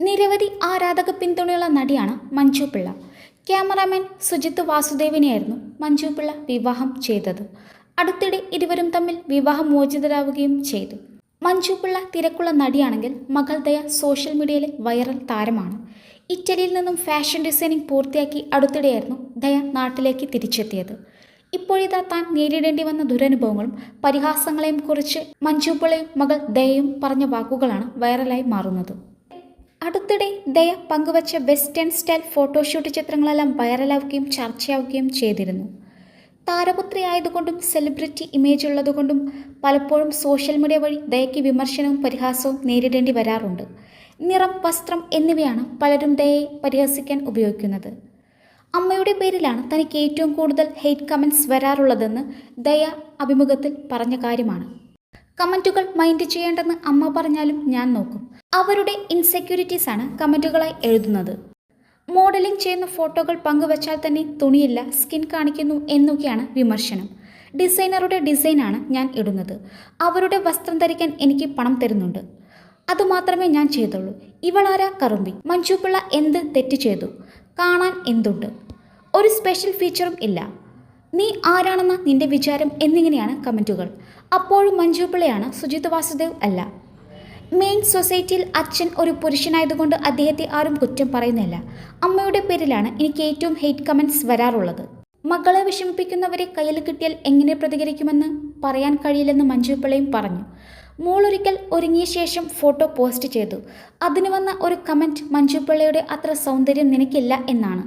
നിരവധി ആരാധക പിന്തുണയുള്ള നടിയാണ് മഞ്ജു പിള്ള. ക്യാമറാമാൻ സുജിത്ത് വാസുദേവിനെയായിരുന്നു മഞ്ജു പിള്ള വിവാഹം ചെയ്തത്. അടുത്തിടെ ഇരുവരും തമ്മിൽ വിവാഹം വിവാഹമോചിതരാവുകയും ചെയ്തു. മഞ്ജു പിള്ള തിരക്കുള്ള നടിയാണെങ്കിൽ മകൾ ദയ സോഷ്യൽ മീഡിയയിലെ വൈറൽ താരമാണ്. ഇറ്റലിയിൽ നിന്നും ഫാഷൻ ഡിസൈനിങ് പൂർത്തിയാക്കി അടുത്തിടെയായിരുന്നു ദയ നാട്ടിലേക്ക് തിരിച്ചെത്തിയത്. ഇപ്പോഴിതാ താൻ നേരിടേണ്ടി വന്ന ദുരനുഭവങ്ങളും പരിഹാസങ്ങളെയും കുറിച്ച് മഞ്ജു പിള്ളയും മകൾ ദയയും പറഞ്ഞ വാക്കുകളാണ് വൈറലായി മാറുന്നത്. അടുത്തിടെ ദയ പങ്കുവച്ച വെസ്റ്റേൺ സ്റ്റൈൽ ഫോട്ടോഷൂട്ട് ചിത്രങ്ങളെല്ലാം വൈറലാവുകയും ചർച്ചയാവുകയും ചെയ്തിരുന്നു. താരപുത്രി ആയതുകൊണ്ടും സെലിബ്രിറ്റി ഇമേജ് ഉള്ളതുകൊണ്ടും പലപ്പോഴും സോഷ്യൽ മീഡിയ വഴി ദയയ്ക്ക് വിമർശനവും പരിഹാസവും നേരിടേണ്ടി വരാറുണ്ട്. നിറം വസ്ത്രം എന്നിവയാണ് പലരും ദയയെ പരിഹസിക്കാൻ ഉപയോഗിക്കുന്നത്. അമ്മയുടെ പേരിലാണ് തനിക്ക് ഏറ്റവും കൂടുതൽ ഹെയ്റ്റ് കമൻസ് വരാറുള്ളതെന്ന് ദയ അഭിമുഖത്തിൽ പറഞ്ഞ കാര്യമാണ്. കമന്റുകൾ മൈൻഡ് ചെയ്യേണ്ടെന്ന് അമ്മ പറഞ്ഞാലും ഞാൻ നോക്കും. അവരുടെ ഇൻസെക്യൂരിറ്റീസ് ആണ് കമന്റുകളായി എഴുതുന്നത്. മോഡലിംഗ് ചെയ്യുന്ന ഫോട്ടോകൾ പങ്കുവച്ചാൽ തന്നെ തുണിയില്ല സ്കിൻ കാണിക്കുന്നു എന്നൊക്കെയാണ് വിമർശനം. ഡിസൈനറുടെ ഡിസൈനാണ് ഞാൻ ഇടുന്നത്. അവരുടെ വസ്ത്രം ധരിക്കാൻ എനിക്ക് പണം തരുന്നുണ്ട്. അതുമാത്രമേ ഞാൻ ചെയ്തുള്ളൂ. ഇവളാരാ കറുമ്പി. മഞ്ജു പിള്ള എന്ത് തെറ്റ് ചെയ്തു? കാണാൻ എന്തുണ്ട്? ഒരു സ്പെഷ്യൽ ഫീച്ചറും ഇല്ല. നീ ആരാണെന്ന നിന്റെ വിചാരം എന്നിങ്ങനെയാണ് കമന്റുകൾ അപ്പോഴും മഞ്ജു പിള്ളയാണ് സുജിത് വാസുദേവ് അല്ല. മെയിൻ സൊസൈറ്റിയിൽ അച്ഛൻ ഒരു പുരുഷനായതുകൊണ്ട് അദ്ദേഹത്തെ ആരും കുറ്റം പറയുന്നില്ല. അമ്മയുടെ പേരിലാണ് എനിക്ക് ഏറ്റവും ഹെയ്റ്റ് കമന്റ്സ് വരാറുള്ളത്. മക്കളെ വിഷമിപ്പിക്കുന്നവരെ കയ്യിൽ കിട്ടിയാൽ എങ്ങനെ പ്രതികരിക്കുമെന്ന് പറയാൻ കഴിയില്ലെന്ന് മഞ്ജു പിള്ളയും പറഞ്ഞു. മോളൊരിക്കൽ ഒരുങ്ങിയ ശേഷം ഫോട്ടോ പോസ്റ്റ് ചെയ്തു. അതിന് വന്ന ഒരു കമന്റ് മഞ്ജു പിള്ളയുടെ അത്ര സൗന്ദര്യം നിനക്കില്ല എന്നാണ്.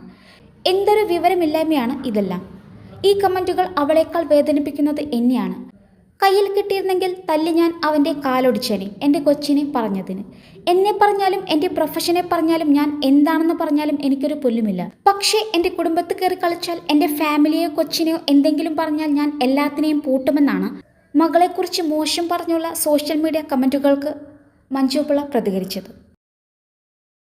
എന്തൊരു വിവരമില്ലായ്മയാണ് ഇതെല്ലാം. ഈ കമന്റുകൾ അവളേക്കാൾ വേദനിപ്പിക്കുന്നത് എന്നെയാണ്. കയ്യിൽ കിട്ടിയിരുന്നെങ്കിൽ തല്ലി ഞാൻ അവന്റെ കാലൊടിച്ചേനെ എന്റെ കൊച്ചിനെ പറഞ്ഞതിന്. എന്നെ പറഞ്ഞാലും എന്റെ പ്രൊഫഷനെ പറഞ്ഞാലും ഞാൻ എന്താണെന്ന് പറഞ്ഞാലും എനിക്കൊരു പുല്ലുമില്ല. പക്ഷേ എന്റെ കുടുംബത്ത് കയറി കളിച്ചാൽ എന്റെ ഫാമിലിയോ കൊച്ചിനെയോ എന്തെങ്കിലും പറഞ്ഞാൽ ഞാൻ എല്ലാത്തിനെയും പൂട്ടുമെന്നാണ് മകളെക്കുറിച്ച് മോശം പറഞ്ഞുള്ള സോഷ്യൽ മീഡിയ കമന്റുകൾക്ക് മഞ്ജുപിള്ള പ്രതികരിച്ചത്.